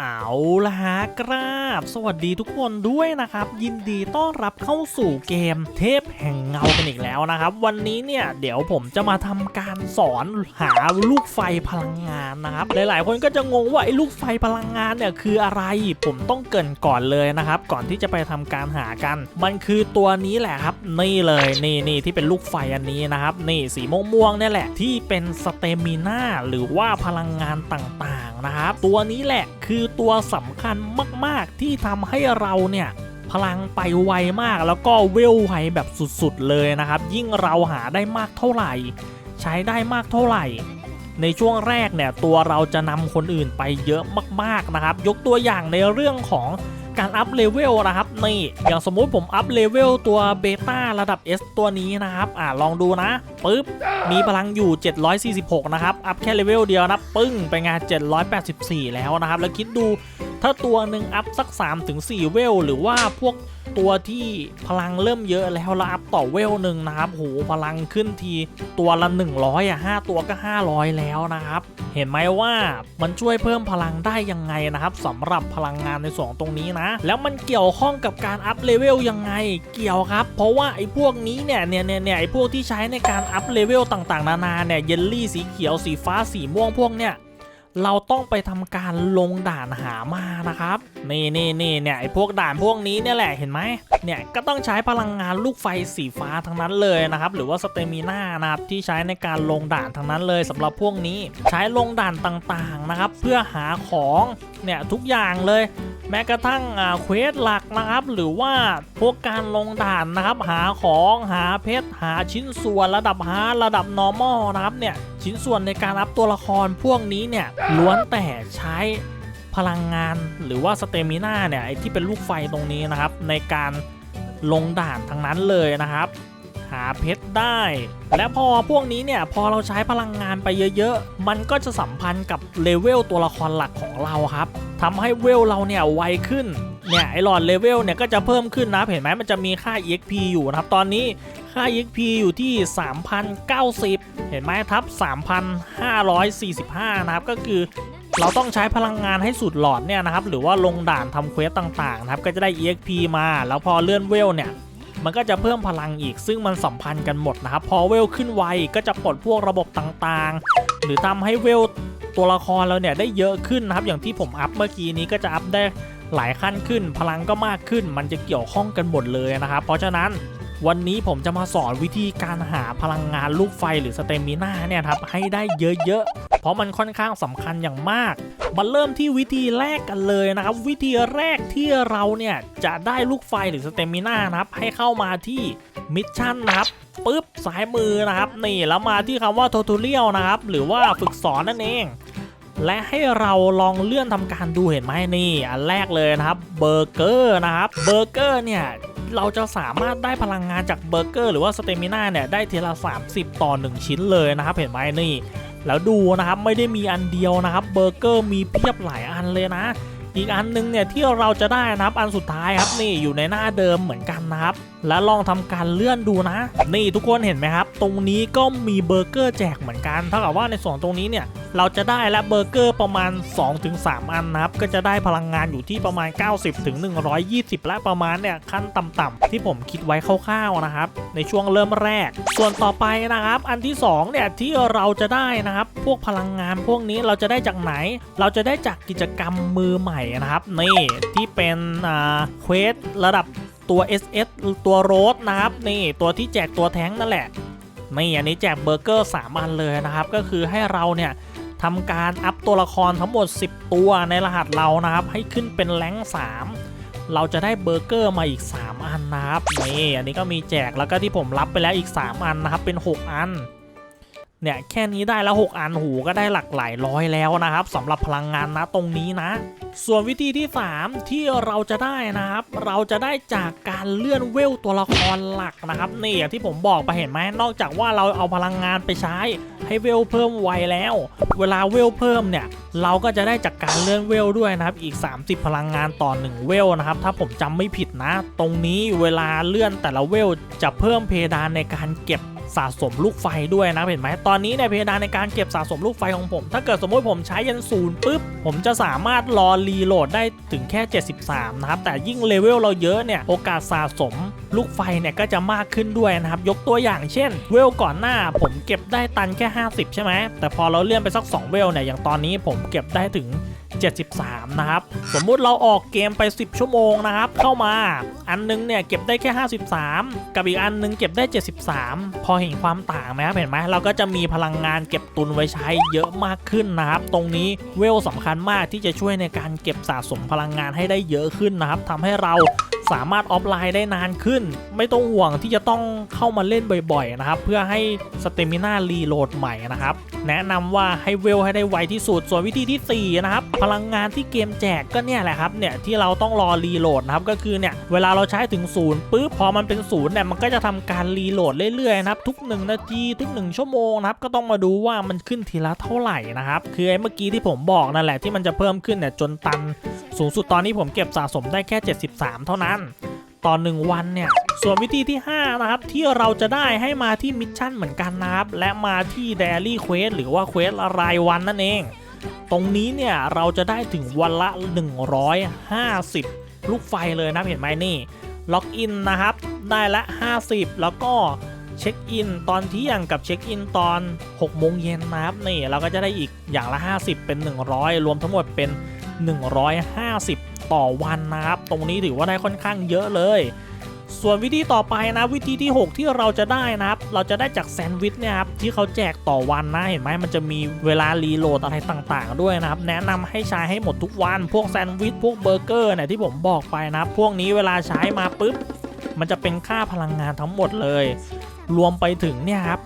เอาละฮะกราบ สวัสดีทุกคนด้วยนะครับ ยินดีต้อนรับเข้าสู่เกมเทพแห่งเงากันอีกแล้วนะครับ วันนี้เนี่ยเดี๋ยวผมจะมาทำการสอนหาลูกไฟพลังงานนะครับ หลายๆ คนก็จะงงว่าไอ้ลูกไฟพลังงานเนี่ยคืออะไร ผมต้องเกินก่อนเลยนะครับ ก่อนที่จะไปทำการหากัน มันคือตัวนี้แหละครับ นี่เลยนี่นี่ที่เป็นลูกไฟอันนี้นะครับ นี่สีม่วงๆเนี่ยแหละที่เป็นสเตมิน่าหรือว่าพลังงานต่างๆนะครับ ตัวนี้แหละคือตัวสำคัญมากๆที่ทำให้เราเนี่ยพลังไปไวมากแล้วก็เวลไวแบบสุดๆเลยนะครับ ยิ่งเราหาได้มากเท่าไหร่ ใช้ได้มากเท่าไหร่ ในช่วงแรกเนี่ยตัวเราจะนำคนอื่นไปเยอะมากๆนะครับ ยกตัวอย่างในเรื่องของ การอัพเลเวลนะครับนี่อย่างสมมุติผมอัพเลเวลตัวเบต้าระดับ S ตัวนี้นะครับอ่าลองดูนะปึ๊บมีพลังอยู่ 746 นะครับ อัพแค่เลเวลเดียวนะปึ้งไปงาน 784 แล้วนะครับ แล้วคิดดูถ้าตัวหนึ่งอัพสัก 3-4 เวล หรือว่าพวก ตัวที่พลังเริ่มเยอะแล้วแล้วอัพต่อเวลหนึ่งนะครับโหพลังขึ้นทีตัวละ 100 อะ 5 ตัวก็ 500 แล้วนะครับ เห็นไหมว่ามันช่วยเพิ่มพลังได้ยังไงนะครับสำหรับพลังงานในส่วนของตรงนี้นะ แล้วมันเกี่ยวข้องกับการอัพเลเวลยังไงเกี่ยวครับ เพราะว่าไอ้พวกนี้เนี่ยเนี่ยเนี่ยเนี่ยไอ้พวกที่ใช้ในการอัพเลเวลต่างๆ นานาเนี่ยเยลลี่สีเขียวสีฟ้าสีม่วงพวกเนี่ย เราต้องไปทำการลงด่านหามานะครับ นี่นี่นี่เนี่ยไอพวกด่านพวกนี้เนี่ยแหละเห็นไหมเนี่ยก็ต้องใช้พลังงานลูกไฟสีฟ้าทั้งนั้นเลยนะครับ หรือว่าสเตมิน่านะครับที่ใช้ในการลงด่านทั้งนั้นเลยสำหรับพวกนี้ใช้ลงด่านต่างๆนะครับ เพื่อหาของเนี่ยทุกอย่างเลย แม้กระทั่งอ่าเควสหลักนะครับ หรือว่าพวกการลงด่านนะครับ หาของหาเพชรหาชิ้นส่วนระดับฮาร์ดระดับ normal นะครับเนี่ยชิ้นส่วนในการอัพตัวละครพวกนี้เนี่ยล้วนแต่ใช้พลังงานหรือว่าสเตมิน่าเนี่ยไอที่เป็นลูกไฟตรงนี้นะครับ ในการลงด่านทั้งนั้นเลยนะครับ หาเพชรได้ และพอพวกนี้เนี่ยพอเราใช้พลังงานไปเยอะๆ มันก็จะสัมพันธ์กับเลเวลตัวละครหลักของเราครับทำให้เวลเราเนี่ยไวขึ้นเนี่ยไอหลอดเลเวลเนี่ยก็จะเพิ่มขึ้นนะเห็นไหมมันจะมีค่า EXP อยู่นะครับ ตอนนี้ค่า EXP อยู่ที่ 3,090 เห็นไหมทับ 3,545 นะครับ ก็คือเราต้องใช้พลังงานให้สุดหลอดเนี่ยนะครับ หรือว่าลงด่านทำเควสต่างๆนะครับ ก็จะได้ EXP มา แล้วพอเลื่อนเวลเนี่ย มันก็จะเพิ่มพลังอีก ซึ่งมันสัมพันธ์กันหมดนะครับ พอเวลขึ้นไวก็จะปลดพวกระบบต่างๆ หรือทำให้เวลตัวละครเราเนี่ยได้เยอะขึ้นนะครับ อย่างที่ผมอัพเมื่อกี้นี้ก็จะอัพได้หลายขั้นขึ้น พลังก็มากขึ้น มันจะเกี่ยวข้องกันหมดเลยนะครับ เพราะฉะนั้น วันนี้ผมจะมาสอนวิธีการหาพลังงานลูกไฟหรือสเตมิน่าเนี่ยครับให้ได้เยอะๆ เพราะมันค่อนข้างสำคัญอย่างมากมาเริ่มที่วิธีแรกกันเลยนะครับ วิธีแรกที่เราเนี่ยจะได้ลูกไฟหรือสเตมิน่านะครับให้เข้ามาที่มิชชั่นนะครับปุ๊บซ้ายมือนะครับนี่แล้วมาที่คำว่า t u t o r i a l นะครับหรือว่าฝึกสอนนั่นเอง และให้เราลองเลื่อนทำการดูเห็นไหมนี่อันแรกเลยนะครับเบอร์เกอร์นะครับเบอร์เกอร์เนี่ยเราจะสามารถได้พลังงานจากเบอร์เกอร์หรือว่าสเตมิน่าเนี่ยได้ทีละ 30 ต่อ 1 ชิ้นเลยนะครับ เห็นไหมนี่ แล้วดูนะครับไม่ได้มีอันเดียวนะครับเบอร์เกอร์มีเพียบหลายอันเลยนะ อีกอันนึงเนี่ยที่เราจะได้นะครับอันสุดท้ายครับนี่อยู่ในหน้าเดิมเหมือนกันนะครับ แล้วลองทำการเลื่อนดูนะ นี่ทุกคนเห็นไหมครับ ตรงนี้ก็มีเบอร์เกอร์แจกเหมือนกันเท่ากับว่าในส่วนตรงนี้เนี่ยเราจะได้และเบอร์เกอร์ประมาณ 2-3 อันนะครับ ก็จะได้พลังงานอยู่ที่ประมาณ 90-120 และประมาณเนี่ยขั้นต่ำๆที่ผมคิดไว้คร่าวๆนะครับ ในช่วงเริ่มแรก ส่วนต่อไปนะครับ อันที่2เนี่ยที่เราจะได้นะครับ พวกพลังงานพวกนี้เราจะได้จากไหน เราจะได้จากกิจกรรมมือใหม่นะครับ นี่ ที่เป็นเควสระดับตัว SS ตัวโรสนะครับ นี่ตัวที่แจกตัวแท้งนั่นแหละนี่อันนี้แจกเบอร์เกอร์ 3 อันเลยนะครับ ก็คือให้เราเนี่ยทำการอัพตัวละครทั้งหมด 10 ตัวในรหัสเรานะครับ ให้ขึ้นเป็นแรง3 เราจะได้เบอร์เกอร์มาอีก 3 อันนะครับนี่อันนี้ก็มีแจกแล้วก็ที่ผมรับไปแล้วอีก 3 อันนะครับเป็น 6 อัน เนี่ยแค่นี้ได้แล้ว6อันหูก็ได้หลักหลายร้อยแล้วนะครับสำหรับพลังงานนะตรงนี้นะ ส่วนวิธีที่ 3 ที่เราจะได้นะครับ เราจะได้จากการเลื่อนเวลตัวละครหลักนะครับนี่อย่างที่ผมบอกไปเห็นไหมนอกจากว่าเราเอาพลังงานไปใช้ ให้เวลเพิ่มไวแล้ว เวลาเวลเพิ่มเนี่ยเราก็จะได้จากการเลื่อนเวลด้วยนะครับอีก 30 พลังงานต่อ 1 เวลนะครับถ้าผมจำไม่ผิดนะ ตรงนี้เวลาเลื่อนแต่ละเวลจะเพิ่มเพดานในการเก็บ สะสมลูกไฟด้วยนะเห็นไหมตอนนี้เนี่ยเพดานในการเก็บสะสมลูกไฟของผม ถ้าเกิดสมมติผมใช้ยันศูนย์ปุ๊บ ผมจะสามารถรอรีโหลดได้ถึงแค่ 73 นะครับ แต่ยิ่งเลเวลเราเยอะเนี่ย โอกาสสะสมลูกไฟเนี่ยก็จะมากขึ้นด้วยนะครับ ยกตัวอย่างเช่น เวลก่อนหน้าผมเก็บได้ตันแค่ 50 ใช่ไหมแต่พอเราเลื่อนไปสัก 2 เวลเนี่ยอย่างตอนนี้ผมเก็บได้ถึง 73 นะครับ สมมุติเราออกเกมไป 10 ชั่วโมงนะครับ เข้ามาอันนึงเนี่ยเก็บได้แค่ 53 กับอีกอันนึงเก็บได้ 73 พอเห็นความต่างไหมครับเห็นไหมเราก็จะมีพลังงานเก็บตุนไว้ใช้เยอะมากขึ้นนะครับ ตรงนี้เวลสำคัญมากที่จะช่วยในการเก็บสะสมพลังงานให้ได้เยอะขึ้นนะครับทำให้เรา สามารถออฟไลน์ได้นานขึ้น ไม่ต้องห่วงที่จะต้องเข้ามาเล่นบ่อยๆนะครับ เพื่อให้สเตมิน่ารีโหลดใหม่นะครับ แนะนำว่าให้เวลให้ได้ไวที่สุด ส่วนวิธีที่ 4 นะครับ พลังงานที่เกมแจกก็เนี่ยแหละครับเนี่ยที่เราต้องรอรีโหลดนะครับก็คือเนี่ยเวลาเราใช้ถึงศูนย์ปุ๊บพอมันเป็นศูนย์เนี่ยมันก็จะทำการรีโหลดเรื่อยๆนะครับทุก 1 นาทีทุก 1 ชั่วโมงนะครับก็ต้องมาดูว่ามันขึ้นทีละเท่าไหร่นะครับคือไอ้เมื่อกี้ที่ผมบอกนั่นแหละที่มันจะเพิ่มขึ้นเนี่ยจนตันสูงสุดตอนนี้ผมเก็บสะสมได้แค่ 73 เท่านั้นตอนหนึ่งวันเนี่ย ส่วนวิธีที่ 5 นะครับ ที่เราจะได้ให้มาที่มิชชั่นเหมือนกันนะครับ และมาที่ Daily Quest หรือว่าเควสรายวันนั่นเอง ตรงนี้เนี่ย เราจะได้ถึงวันละ 150 ลูกไฟเลยนะเห็นไหมนี่ ล็อกอินนะครับ ได้ละ 50 แล้วก็เช็คอินตอนเที่ยงกับเช็คอินตอน 6 โมงเย็นนะครับนี่เราก็จะได้อีกอย่างละ 50 เป็น 100 รวมทั้งหมดเป็น 150 ต่อวันนะครับ ตรงนี้ถือว่าได้ค่อนข้างเยอะเลย ส่วนวิธีต่อไปนะวิธีที่ 6 ที่เราจะได้นะครับ เราจะได้จากแซนด์วิชเนี่ยครับที่เขาแจกต่อวันนะเห็นไหมมันจะมีเวลารีโหลดอะไรต่างๆ ด้วยนะครับ แนะนำให้ใช้ให้หมดทุกวัน พวกแซนด์วิชพวกเบอร์เกอร์เนี่ยที่ผมบอกไปนะครับพวกนี้เวลาใช้มาปุ๊บมันจะเป็นค่าพลังงานทั้งหมดเลย รวมไปถึงเนี่ยครับ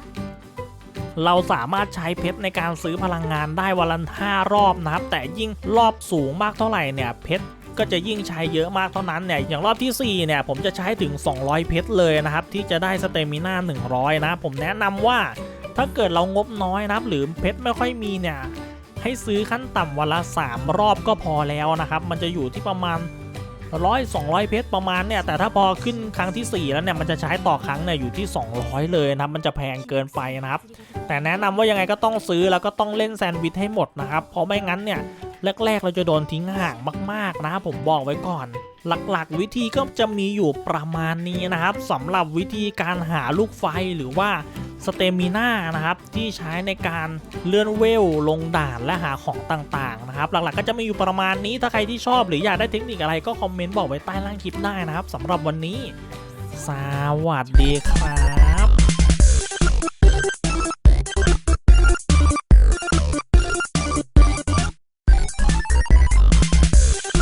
เราสามารถใช้เพชรในการซื้อพลังงานได้วันละ5รอบนะครับ แต่ยิ่งรอบสูงมากเท่าไหร่เนี่ยเพชร ก็จะยิ่งใช้เยอะมากเท่านั้นเนี่ยอย่างรอบทีสี่ 4 เนี่ย ผมจะใช้ถึง 200 เพชรเลยนะครับ ที่จะได้สเตมิน่า100 นะ ผมแนะนำว่าถ้าเกิดเรางบน้อยนะครับ หรือเพชรไม่ค่อยมีเนี่ย ให้ซื้อขั้นต่ำวันละ 3 รอบก็พอแล้วนะครับ มันจะอยู่ที่ประมาณร้อยสองร้อยเพชรประมาณเนี่ย แต่ถ้าพอขึ้นครั้งที่ 4 แล้วเนี่ย มันจะใช้ต่อครั้งเนี่ยอยู่ที่ 200 เลยนะครับ มันจะแพงเกินไปนะครับ แต่แนะนำว่ายังไงก็ต้องซื้อแล้วก็ต้องเล่นแซนด์วิชให้หมดนะครับ เพราะไม่งั้นเนี่ย แรกๆ เราจะโดนทิ้งห่างมาก ๆ นะครับผมบอกไว้ก่อน หลักๆ วิธีก็จะมีอยู่ประมาณนี้นะครับสำหรับวิธีการหาลูกไฟหรือว่าสเตมิน่านะครับที่ใช้ในการเลื่อนเวลลงด่านและหาของต่างๆนะครับหลักๆก็จะมีอยู่ประมาณนี้ถ้าใครที่ชอบหรืออยากได้เทคนิคอะไรก็คอมเมนต์บอกไว้ใต้ล่างคลิปได้นะครับสำหรับวันนี้ สวัสดีครับ